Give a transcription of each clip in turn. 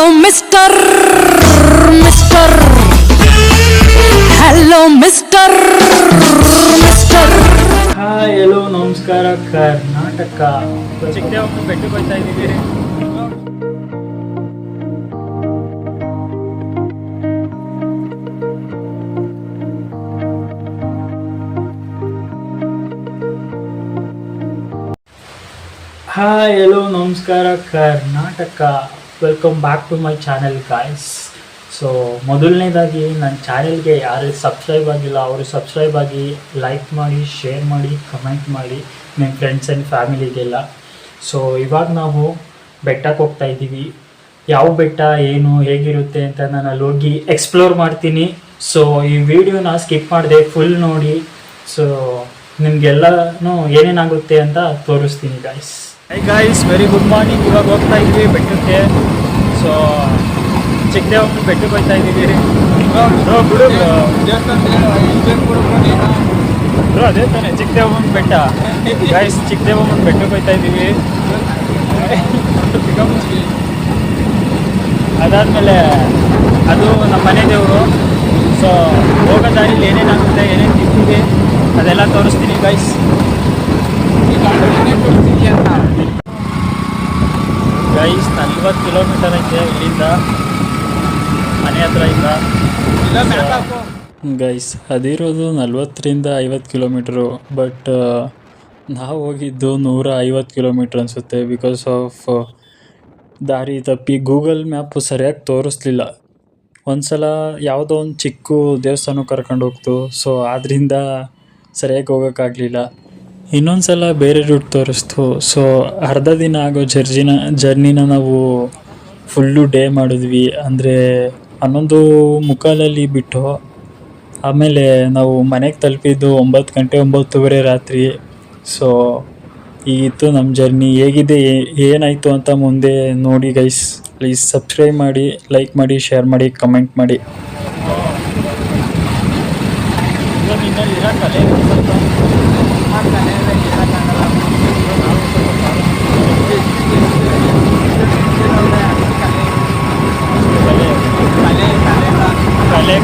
Hello mister mister hello mister mister hi hello ನಮಸ್ಕಾರ. ಕರ್ನಾಟಕ. ಚಿಕ್ಕದೇವಮ್ಮ ಬೆಟ್ಟಕ್ಕೆ ಹೋಗ್ತಾ ಇದ್ದೀವಿ. ಹಾಯ್ ಹಲೋ ನಮಸ್ಕಾರ. Karnataka. Welcome back to my channel guys so ಮೊದಲನೇದಾಗಿ ನನ್ನ ಚಾನೆಲ್ಗೆ ಯಾರು ಸಬ್ಸ್ಕ್ರೈಬ್ ಆಗಿಲ್ಲ, ಅವರು ಸಬ್ಸ್ಕ್ರೈಬ್ ಆಗಿ ಲೈಕ್ ಮಾಡಿ ಶೇರ್ ಮಾಡಿ ಕಮೆಂಟ್ ಮಾಡಿ ನಿಮ್ಮ ಫ್ರೆಂಡ್ಸ್ ಆ್ಯಂಡ್ ಫ್ಯಾಮಿಲಿಗೆಲ್ಲ ಸೊ ಇವಾಗ ನಾವು ಬೆಟ್ಟಕ್ಕೆ ಹೋಗ್ತಾ ಇದ್ದೀವಿ. ಯಾವ ಬೆಟ್ಟ, ಏನು, ಹೇಗಿರುತ್ತೆ ಅಂತ ನಾನು ಅಲ್ಲಿ ಹೋಗಿ ಎಕ್ಸ್ಪ್ಲೋರ್ ಮಾಡ್ತೀನಿ. ಸೊ ಈ ವಿಡಿಯೋನ ಸ್ಕಿಪ್ ಮಾಡಿದೆ ಫುಲ್ ನೋಡಿ. ಸೊ ನಿಮಗೆಲ್ಲನೂ ಏನೇನಾಗುತ್ತೆ ಅಂತ ತೋರಿಸ್ತೀನಿ guys hi guys very good morning ಇವಾಗ ಹೋಗ್ತಾ ಇದ್ವಿ ಬೆಟ್ಟಕ್ಕೆ. ಸೊ ಚಿಕ್ಕದೇವಮ್ಮ ಬೆಟ್ಟಕ್ಕೆ ಹೋಗ್ತಾ ಇದ್ದೀವಿ. ಬಿಡು ಅದೇ ತಾನೆ ಚಿಕ್ಕದೇವಮ್ಮನ ಬೆಟ್ಟ. ಗಾಯ್ಸ್ ಚಿಕ್ಕದೇವಮ್ಮನ ಬೆಟ್ಟಕ್ಕೆ ಹೋಗ್ತಾ ಇದ್ದೀವಿ. ಅದಾದಮೇಲೆ, ಅದು ನಮ್ಮ ಮನೆ ದೇವರು. ಸೊ ಹೋಗೋ ದಾರಿಲಿ ಏನೇನಾಗುತ್ತೆ, ಏನೇನು ತಿಂತೀವಿ, ಅದೆಲ್ಲ ತೋರಿಸ್ತೀನಿ ಗೈಸ್ ಗೈಸ್ ನಲ್ವತ್ತು ಕಿಲೋಮೀಟರ್ ಐತೆ ಇಲ್ಲಿಂದ, ಮನೆ ಹತ್ರ ಇಂದ. ಗೈಸ್ ಅದಿರೋದು ನಲ್ವತ್ತರಿಂದ ಐವತ್ತು ಕಿಲೋಮೀಟ್ರು ಬಟ್ ನಾವು ಹೋಗಿದ್ದು ನೂರ ಐವತ್ತು ಕಿಲೋಮೀಟ್ರ್ ಅನಿಸುತ್ತೆ ಬಿಕಾಸ್ ಆಫ್ ದಾರಿ ತಪ್ಪಿ ಗೂಗಲ್ ಮ್ಯಾಪು ಸರಿಯಾಗಿ ತೋರಿಸ್ಲಿಲ್ಲ. ಒಂದ್ಸಲ ಯಾವುದೋ ಒಂದು ಚಿಕ್ಕ ದೇವಸ್ಥಾನಕ್ಕೆ ಕರ್ಕೊಂಡು ಹೋಗ್ತು. ಸೊ ಆದ್ದರಿಂದ ಸರಿಯಾಗಿ ಹೋಗೋಕ್ಕಾಗಲಿಲ್ಲ ಇನ್ನೊಂದು ಸಲ ಬೇರೆ ರೂಟ್ ತೋರಿಸ್ತು. ಸೊ ಅರ್ಧ ದಿನ ಆಗೋ ಜರ್ಜಿನ, ಜರ್ನಿನ ನಾವು ಫುಲ್ಲು ಡೇ ಮಾಡಿದ್ವಿ. ಅಂದರೆ ಹನ್ನೊಂದು ಮುಕ್ಕಾಲಲ್ಲಿ ಬಿಟ್ಟು ಆಮೇಲೆ ನಾವು ಮನೆಗೆ ತಲುಪಿದ್ದು ಒಂಬತ್ತು ಗಂಟೆ ಒಂಬತ್ತುವರೆ ರಾತ್ರಿ. ಸೊ ಈಗಿತ್ತು ನಮ್ಮ ಜರ್ನಿ. ಹೇಗಿದೆ? ಏನಾಯಿತು ಅಂತ ಮುಂದೆ ನೋಡಿ ಗೈಸ್ ಪ್ಲೀಸ್ ಸಬ್ಸ್ಕ್ರೈಬ್ ಮಾಡಿ ಲೈಕ್ ಮಾಡಿ ಶೇರ್ ಮಾಡಿ ಕಮೆಂಟ್ ಮಾಡಿ.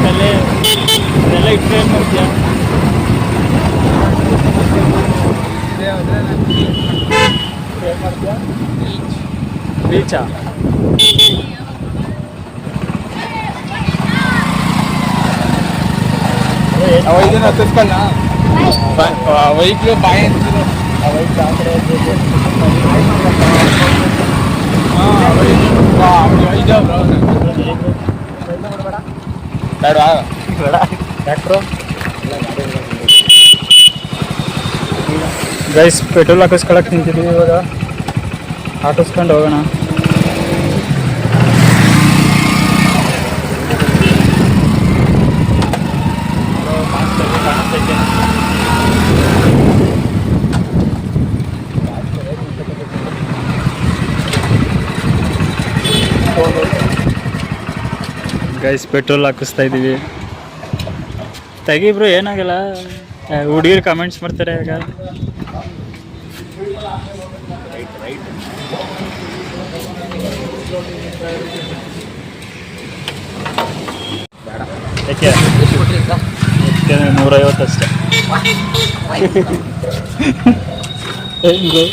पहले पहले ट्रेन में किया। बीचा वही दिन असेस का ना वही किलो बाएँ वही चाँद रहे हाँ वही। वही जाओ ವೈಕ್ಲು ಬೇಡ. ಟ್ರ್ಯಾಕ್ಟ್ರು ಗೈಸ್ ಪೆಟ್ರೋಲ್ ಹಾಕಿಸ್ಕೊಳಕ್ಕೆ ನಿಂತಿದ್ದೀವಿ ಇವಾಗ. ಹಾಕಿಸ್ಕೊಂಡು ಹೋಗೋಣ. ಗೈಸ್ ಪೆಟ್ರೋಲ್ ಹಾಕಿಸ್ತಾ ಇದ್ದೀವಿ ತೆಗಿಬ್ರು ಏನಾಗಲ್ಲ. ಹುಡುಗಿರು ಕಮೆಂಟ್ಸ್ ಮಾಡ್ತಾರೆ ಈಗ. ಯಾಕೆ? ಅಷ್ಟೇ. ಹೆಂಗು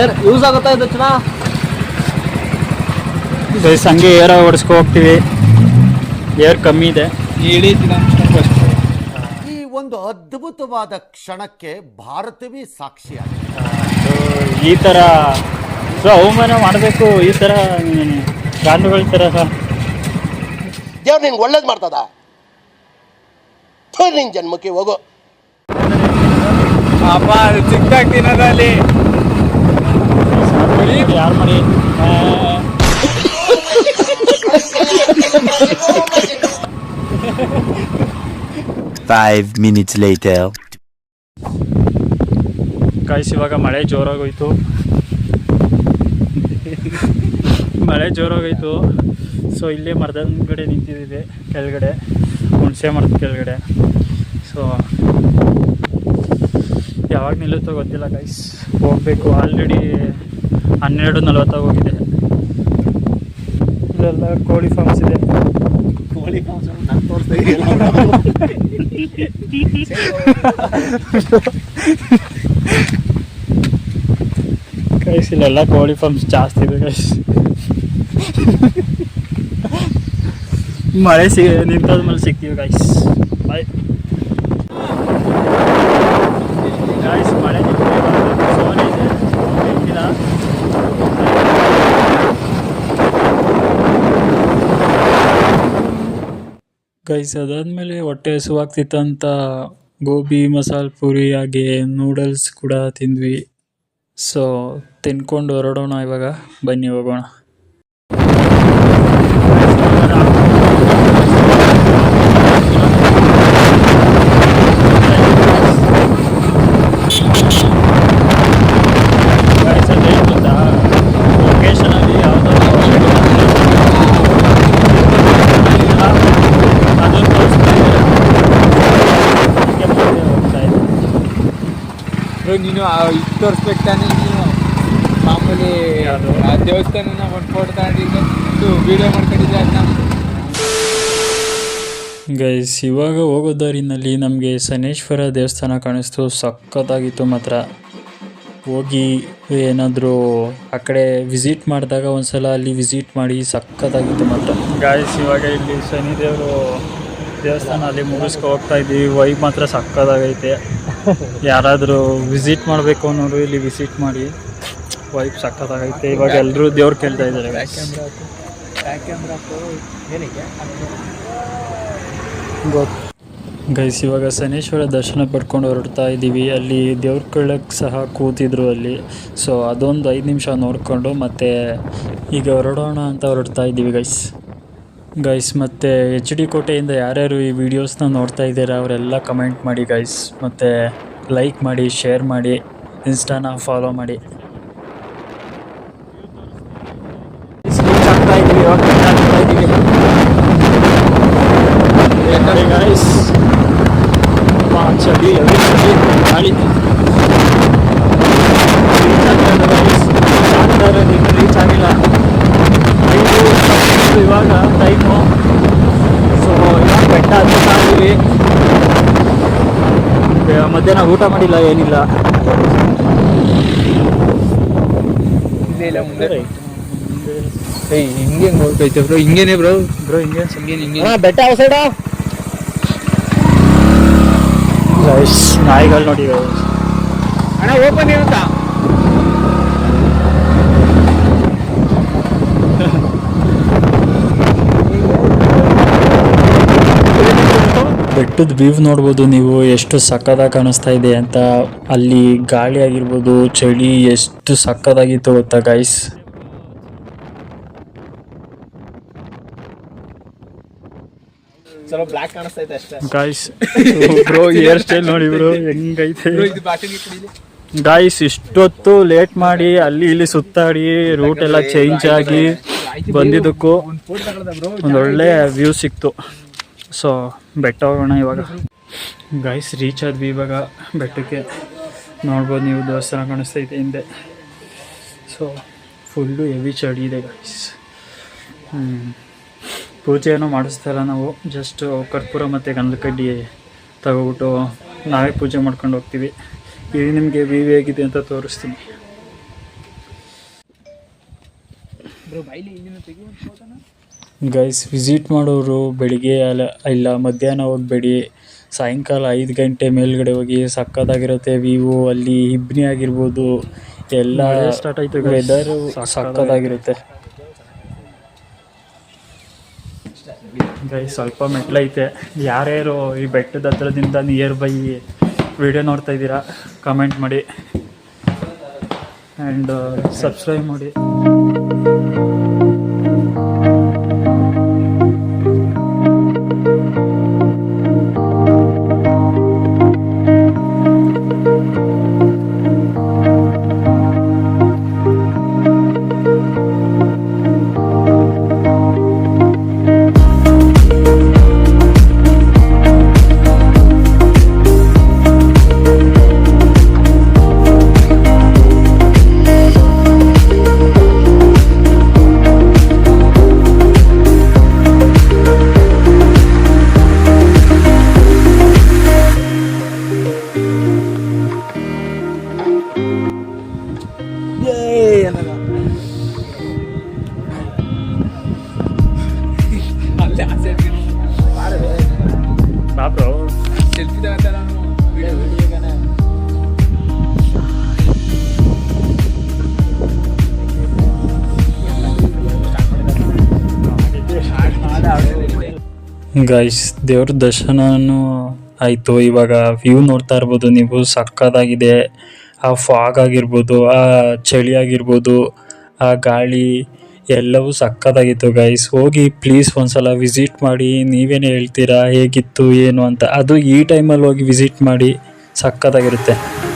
ಏರ್ ಯೂಸ್ ಆಗುತ್ತಾ ಇದು ಚುನಾ? ಗೈಸ್ ಹಂಗೆ ಏರ್ ಓಡಿಸ್ಕೊ ಹೋಗ್ತೀವಿ. ಏರ್ ಕಮ್ಮಿ ಇದೆ. ಇಡೀ ದಿನ ಫಸ್ಟ್ ಈ ಒಂದು ಅದ್ಭುತವಾದ ಕ್ಷಣಕ್ಕೆ ಭಾರತವೇ ಸಾಕ್ಷಿಯಾಗಿದೆ. ಈ ತರ ಸೊ ಅವಮಾನ ಮಾಡಬೇಕು ಈ ತರ ಕಾಂಡುಗಳ ಥರ ದೇವ್ರು ನಿನ್ಗೆ ಒಳ್ಳೇದು ಮಾಡ್ತದ? ಥು, ನಿನ್ ಜನ್ಮಕ್ಕೆ ಹೋಗೋ. ಅಪ್ಪ ಚಿಕ್ಕ ಚಿಕ್ಕದಾಗಿ ತಿನ್ನೋದಲ್ಲಿ ಯಾರು ಮಾಡಿ Five minutes later. ಕಾಯಿಸಿ ಇವಾಗ ಮಳೆ ಜೋರಾಗೋಯ್ತು. ಮಳೆ ಜೋರಾಗೋಯ್ತು. ಸೊ ಇಲ್ಲೇ ಮರದ ಕಡೆ ನಿಂತಿದ್ದೀವಿ ಕೆಳಗಡೆ. ಹುಣಸೆ ಮರದ ಕೆಳಗಡೆ. ಸೊ ಯಾವಾಗ ನಿಲ್ಲುತ್ತೋ ಗೊತ್ತಿಲ್ಲ ಗೈಸ್ ಹೋಗಬೇಕು. ಆಲ್ರೆಡಿ ಹನ್ನೆರಡು ನಲ್ವತ್ತಾಗ ಹೋಗಿದೆ ಇಲ್ಲೆಲ್ಲ ಕೋಳಿ ಫಾರ್ಮ್ಸ್ ಇದೆ. ಕೋಳಿ ನಾನು ತೋರಿಸ್ತಾ ಇದೆಯಲ್ಲ ಗೈಸ್ ಇಲ್ಲೆಲ್ಲ ಕೋಳಿ ಫಾರ್ಮ್ಸ್ ಜಾಸ್ತಿ ಇದೆ ಗೈಸ್ ಮಳೆ ಸಿಗಲಿ ನಿಂತಾದ ಮೇಲೆ ಸಿಗ್ತೀವಿ ಗೈಸ್ ಬಾಯ್ ಗೈಸ್ ಮಳೆ ಫೋನ್ ಇದೆ ಬೇಕಿಲ್ಲ ಗೈಸ್ ಅದಾದಮೇಲೆ ಹೊಟ್ಟೆ ಹಸುವಾಗ್ತಿತ್ತಂತ ಗೋಬಿ, ಮಸಾಲ ಪೂರಿ, ಹಾಗೆ ನೂಡಲ್ಸ್ ಕೂಡ ತಿಂದ್ವಿ. ಸೊ ತಿನ್ಕೊಂಡು ಹೊರಡೋಣ ಇವಾಗ. ಬನ್ನಿ ಹೋಗೋಣ Guys, ಅದೇನ್ ಗೊತ್ತಾ? Location ಅಲ್ಲಿ ಯಾವ್ದಾದ್ರು ಅದನ್ನ ತೋರಿಸ್ತಾ ಇದ್ದಾರೆ. ಅದಕ್ಕೆ ಮುಂದೆ ಹೋಗ್ತಾ ಇದ್ದೀನಿ. ಬ್ರೋ ನೀನು ಇದು ತೋರಿಸ್ಬೇಕು ತಾನೇ ನೀನು. ಮಾಮೂಲಿ ಆ ದೇವಸ್ಥಾನ ಒಂದು ಫೋಟೋ ತಗೊಂಡಿದ್ದು ವಿಡಿಯೋ ಮಾಡ್ಕೊಂಡಿದ್ದೆ ಅದನ್ನ ಗೈಸ್ ಇವಾಗ ಹೋಗೋ ದಾರಿನಲ್ಲಿ ನಮಗೆ ಸನೇಶ್ವರ ದೇವಸ್ಥಾನ ಕಾಣಿಸ್ತು. ಸಖತ್ತಾಗಿತ್ತು ಮಾತ್ರ. ಹೋಗಿ ಏನಾದರೂ ಆ ಕಡೆ ವಿಸಿಟ್ ಮಾಡಿದಾಗ ಒಂದ್ಸಲ ಅಲ್ಲಿ ವಿಸಿಟ್ ಮಾಡಿ ಸಖತ್ತಾಗಿತ್ತು ಮಾತ್ರ. ಗೈಸ್ ಇವಾಗ ಇಲ್ಲಿ ಶನಿದೇವರು ದೇವಸ್ಥಾನ ಅಲ್ಲಿ ಮುಗಿಸ್ಕೊ ಹೋಗ್ತಾ ಇದ್ದೀವಿ. ವೈಬ್ ಮಾತ್ರ ಸಖತ್ತಾಗೈತೆ. ಯಾರಾದರೂ ವಿಸಿಟ್ ಮಾಡಬೇಕು ಅನ್ನೋರು ಇಲ್ಲಿ ವಿಸಿಟ್ ಮಾಡಿ. ವೈಫ್ ಸಖತ್ತಾಗೈತೆ. ಇವಾಗ ಎಲ್ಲರೂ ದೇವ್ರು ಕೇಳ್ತಾ ಇದ್ದಾರೆ. ಗೈಸ್ ಇವಾಗ ಶನೇಶ್ವರ ದರ್ಶನ ಪಡ್ಕೊಂಡು ಹೊರಡ್ತಾ ಇದ್ದೀವಿ. ಅಲ್ಲಿ ದೇವ್ರ ಕಳ್ಳಕ್ಕೆ ಸಹ ಕೂತಿದ್ರು ಅಲ್ಲಿ. ಸೊ ಅದೊಂದು ಐದು ನಿಮಿಷ ನೋಡಿಕೊಂಡು ಮತ್ತೆ ಈಗ ಹೊರಡೋಣ ಅಂತ ಹೊರಡ್ತಾ ಇದ್ದೀವಿ ಗೈಸ್ ಗೈಸ್ ಮತ್ತು ಎಚ್ ಡಿ ಕೋಟೆಯಿಂದ ಯಾರ್ಯಾರು ಈ ವಿಡಿಯೋಸ್ನ ನೋಡ್ತಾ ಇದ್ದೀರಾ ಅವರೆಲ್ಲ ಕಮೆಂಟ್ ಮಾಡಿ ಗೈಸ್ ಮತ್ತು ಲೈಕ್ ಮಾಡಿ ಶೇರ್ ಮಾಡಿ ಇನ್ಸ್ಟಾನ ಫಾಲೋ ಮಾಡಿ. ಆಗ್ತಾ ಇದ್ದೀವಿ ಇವಾಗ ಆಗ್ತಾ ಇದ್ದೀವಿ ಗೈಸ್ ಚಳಿ ಎವಿ ಚಳಿ ಗಾಳಿ ರೀಚ್ ಆಗಿಲ್ಲ ಐದು ಇಪ್ಪತ್ತು ಇವಾಗ ಟೈಮು ಸೊ ಇವಾಗ ಬೆಟ್ಟ ಹತ್ತಾ ಇದ್ದೀವಿ ಬೆ- ಮಧ್ಯಾಹ್ನ ಊಟ ಮಾಡಿಲ್ಲ ಏನಿಲ್ಲ. ಇಲ್ಲ ಇಲ್ಲ ಮುಂದೆ. ಏಯ್ ಹಿಂಗೆ ಹೋಗ್ತೈತೆ ಬ್ರೋ ಹಿಂಗೇನೆ ಬ್ರೋ ಬ್ರೋ ಹಿಂಗೆ ಹಿಂಗೇನೆ ಹಿಂಗೆ ಬೆಟ್ಟ ಯಾವ ಸೈಡ ಗೈಸ್ ನಾಯಿಗಳು ನೋಡಿ. ಅಣ್ಣ ಓಪನ್ ಇರುತ್ತಾ? ಬೆಟ್ಟದ ವ್ಯೂ ನೋಡ್ಬೋದು ನೀವು ಎಷ್ಟು ಸಕ್ಕದಾಗಿ ಕಾಣಿಸ್ತಾ ಇದೆ ಅಂತ. ಅಲ್ಲಿ ಗಾಳಿ ಆಗಿರ್ಬೋದು ಚಳಿ ಎಷ್ಟು ಸಕ್ಕದಾಗಿತ್ತು ಗೊತ್ತಾ guys guys bro hair style ನೋಡಿ ಬ್ರೋ ಹೆಂಗೈತೆ. ಗಾಯ್ಸ್ ಇಷ್ಟೊತ್ತು ಲೇಟ್ ಮಾಡಿ ಅಲ್ಲಿ ಇಲ್ಲಿ ಸುತ್ತಾಡಿ ರೂಟ್ ಎಲ್ಲ ಚೇಂಜ್ ಆಗಿ ಬಂದಿದ್ದಕ್ಕೂ ಒಂದೊಳ್ಳೆ ವ್ಯೂ ಸಿಕ್ತು. ಸೊ ಬೆಟ್ಟ ಹೋಗೋಣ ಇವಾಗ. ಗೈಸ್ ರೀಚ್ ಆದ್ವಿ ಇವಾಗ ಬೆಟ್ಟಕ್ಕೆ. ನೋಡ್ಬೋದು ನೀವು ದೇವಸ್ಥಾನ ಕಾಣಿಸ್ತೈತೆ ಹಿಂದೆ. ಸೊ ಫುಲ್ಲು ಹೆವಿ ಚಳಿ ಇದೆ ಗೈಸ್ ಪೂಜೆ ಏನೋ ಮಾಡಿಸ್ತಾರ ನಾವು. ಜಸ್ಟ್ ಕರ್ಪೂರ ಮತ್ತು ಗಂಧಕಡ್ಡಿ ತಗೊಬಿಟ್ಟು ನಾವೇ ಪೂಜೆ ಮಾಡ್ಕೊಂಡು ಹೋಗ್ತೀವಿ. ಇದು ನಿಮಗೆ ವಿ ವಿ ಆಗಿದೆ ಅಂತ ತೋರಿಸ್ತೀನಿ. ಬ್ರೋ ಗೈಸ್ ವಿಸಿಟ್ ಮಾಡೋರು ಬೆಳಿಗ್ಗೆ ಅಲ್ಲ ಇಲ್ಲ ಮಧ್ಯಾಹ್ನ ಹೋಗಬೇಡಿ ಸಾಯಂಕಾಲ ಐದು ಗಂಟೆ ಮೇಲ್ಗಡೆ ಹೋಗಿ ಸಕ್ಕತ್ತಾಗಿರುತ್ತೆ ವ್ಯೂ ಅಲ್ಲಿ ಇಬ್ನಿ ಆಗಿರ್ಬೋದು ಎಲ್ಲ ಸ್ಟಾರ್ಟ್ ಆಯಿತು ವೆದರು ಸಕ್ಕತ್ತಾಗಿರುತ್ತೆ. ಗೈಸ್ ಸ್ವಲ್ಪ ಮೆಟ್ಲೈತೆ ಯಾರ್ಯಾರು ಈ ಬೆಟ್ಟದ ಹತ್ರದಿಂದ ನಿಯರ್ ಬೈ ವಿಡಿಯೋ ನೋಡ್ತಾ ಇದ್ದೀರಾ ಕಮೆಂಟ್ ಮಾಡಿ. ಆ್ಯಂಡ್ ಸಬ್ಸ್ಕ್ರೈಬ್ ಮಾಡಿ. ಗೈಸ್ ದೇವ್ರ ದರ್ಶನನೂ ಆಯಿತು. ಇವಾಗ ವ್ಯೂ ನೋಡ್ತಾ ಇರ್ಬೋದು ನೀವು. ಸಕ್ಕತ್ತಾಗಿದೆ. ಆ ಫಾಗ್ ಆಗಿರ್ಬೋದು, ಆ ಚಳಿ ಆಗಿರ್ಬೋದು, ಆ ಗಾಳಿ ಎಲ್ಲವೂ ಸಕ್ಕತ್ತಾಗಿತ್ತು ಗೈಸ್ ಹೋಗಿ ಪ್ಲೀಸ್ ಒಂದ್ಸಲ ವಿಸಿಟ್ ಮಾಡಿ, ನೀವೇನು ಹೇಳ್ತೀರಾ, ಹೇಗಿತ್ತು, ಏನು ಅಂತ. ಅದು ಈ ಟೈಮಲ್ಲಿ ಹೋಗಿ ವಿಸಿಟ್ ಮಾಡಿ ಸಕ್ಕತ್ತಾಗಿರುತ್ತೆ.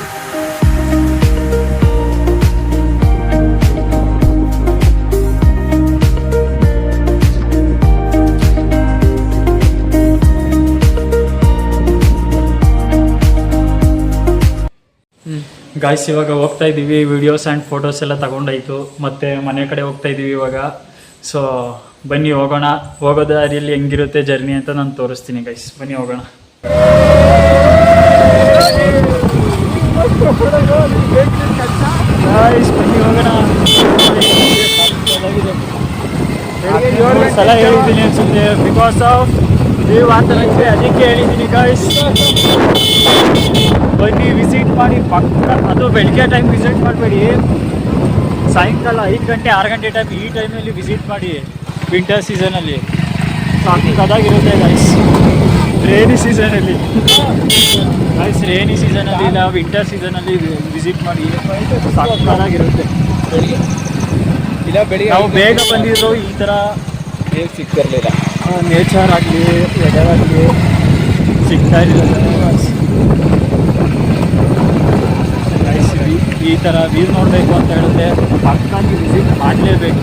ಗಾಯ್ಸ್ ಇವಾಗ ಹೋಗ್ತಾ ಇದ್ದೀವಿ. ವಿಡಿಯೋಸ್ ಆ್ಯಂಡ್ ಫೋಟೋಸ್ ಎಲ್ಲ ತಗೊಂಡಾಯಿತು. ಮತ್ತು ಮನೆ ಕಡೆ ಹೋಗ್ತಾ ಇದ್ದೀವಿ ಇವಾಗ. ಸೊ ಬನ್ನಿ ಹೋಗೋಣ. ಹೋಗೋ ದಾರಿಯಲ್ಲಿ ಹೆಂಗಿರುತ್ತೆ ಜರ್ನಿ ಅಂತ ನಾನು ತೋರಿಸ್ತೀನಿ ಗೈಸ್ ಬನ್ನಿ ಹೋಗೋಣ. ಬನ್ನಿ ಹೋಗೋಣ. ಸಲ ಹೇಳಿದ್ದೀನಿ ಅನ್ಸುತ್ತೆ. ಬಿಕಾಸ್ ಆಫ್ ನೀವು ಅಂತ ಅದಕ್ಕೆ ಹೇಳಿದ್ದೀನಿ ವಿಸಿಟ್ ಮಾಡಿ ಪಕ್ಕ ಅದು ಬೆಳಗ್ಗೆ ಟೈಮ್ ವಿಸಿಟ್ ಮಾಡಬೇಡಿ. ಸಾಯಂಕಾಲ ಐದು ಗಂಟೆ ಆರು ಗಂಟೆ ಟೈಮ್ ಈ ಟೈಮಲ್ಲಿ ವಿಸಿಟ್ ಮಾಡಿ ವಿಂಟರ್ ಸೀಸನಲ್ಲಿ ಅದಾಗಿರುತ್ತೆ ಗೈಸ್ ರೇನಿ ಸೀಸನಲ್ಲಿ ಗೈಸ್ ರೇನಿ ಸೀಸನಲ್ಲಿ ಇಲ್ಲ ವಿಂಟರ್ ಸೀಸನಲ್ಲಿ ವಿಸಿಟ್ ಮಾಡಿ. ಸಾಕಾಗಿರುತ್ತೆ ಇಲ್ಲ ಬೆಳಿಗ್ಗೆ ನಾವು ಬೇಗ ಬಂದಿದ್ದು ಈ ಥರ ಏನ್ ಸಿಕ್ತಿರಲಿಲ್ಲ ನೇಚರ್ ಆಗಲಿ ವೆದರ್ ಆಗಲಿ ಸಿಗ್ತಾ ಇರಲಿಲ್ಲ ಈ ಥರ ವ್ಯೂ ನೋಡಬೇಕು ಅಂತ ಹೇಳಿದ್ರೆ ಪಕ್ಕಾಗಿ ವಿಸಿಟ್ ಮಾಡಲೇಬೇಕು.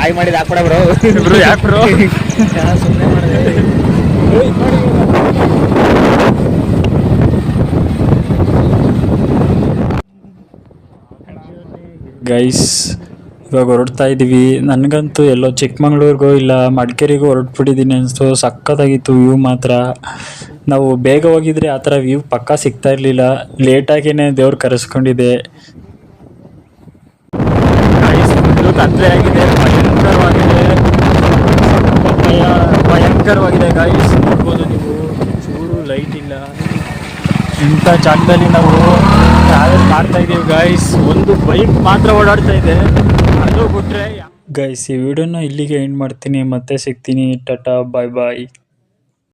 ಆಯ್ ಮಾಡಿದ ಹಾಕ್ಬಿಡ ಬ್ರೋ. ಬ್ರೋ ಯಾಕೆ ಬ್ರೋ? ಸುಮ್ಮನೆ ಮಾಡಿದೆ. ಗೈಸ್ ಇವಾಗ ಹೊರಡ್ತಾ ಇದ್ದೀವಿ ನನಗಂತೂ ಎಲ್ಲೋ ಚಿಕ್ಕಮಂಗ್ಳೂರಿಗೋ ಇಲ್ಲ ಮಡಿಕೇರಿಗೋ ಹೊರಟ್ಬಿಟ್ಟಿದ್ದೀನಿ ಅನಿಸ್ತು. ಸಖತ್ತಾಗಿತ್ತು ವ್ಯೂ ಮಾತ್ರ. ನಾವು ಬೇಗ ಹೋಗಿದ್ರೆ ಆ ಥರ ವ್ಯೂ ಪಕ್ಕ ಸಿಗ್ತಾ ಇರಲಿಲ್ಲ. ಲೇಟಾಗಿಯೇ ದೇವ್ರು ಕರೆಸ್ಕೊಂಡಿದೆ. ತೊಂದರೆ ಆಗಿದೆ. ಭಯಂಕರವಾಗಿದೆ. ಭಯ ಭಯಂಕರವಾಗಿದೆ ಗೈಸ್ ನೋಡ್ಬೋದು ನೀವು. ಚೂರು ಲೈಟ್ ಇಲ್ಲ. ಇಂಥ ಜಾಗದಲ್ಲಿ ನಾವು ಟ್ರಾವೆಲ್ ಮಾಡ್ತಾ ಇದೀವಿ ಗೈಸ್ ಒಂದು ಬೈಕ್ ಮಾತ್ರ ಓಡಾಡ್ತಾ ಇದೆ. ಅದು ಬಿಟ್ರೆ ಗೈಸ್ ಈ ವಿಡಿಯೋನ ಇಲ್ಲಿಗೆ ಎಂಡ್ ಮಾಡ್ತೀನಿ. ಮತ್ತೆ ಸಿಗ್ತೀನಿ. ಟಾಟಾ ಬಾಯ್ ಬಾಯ್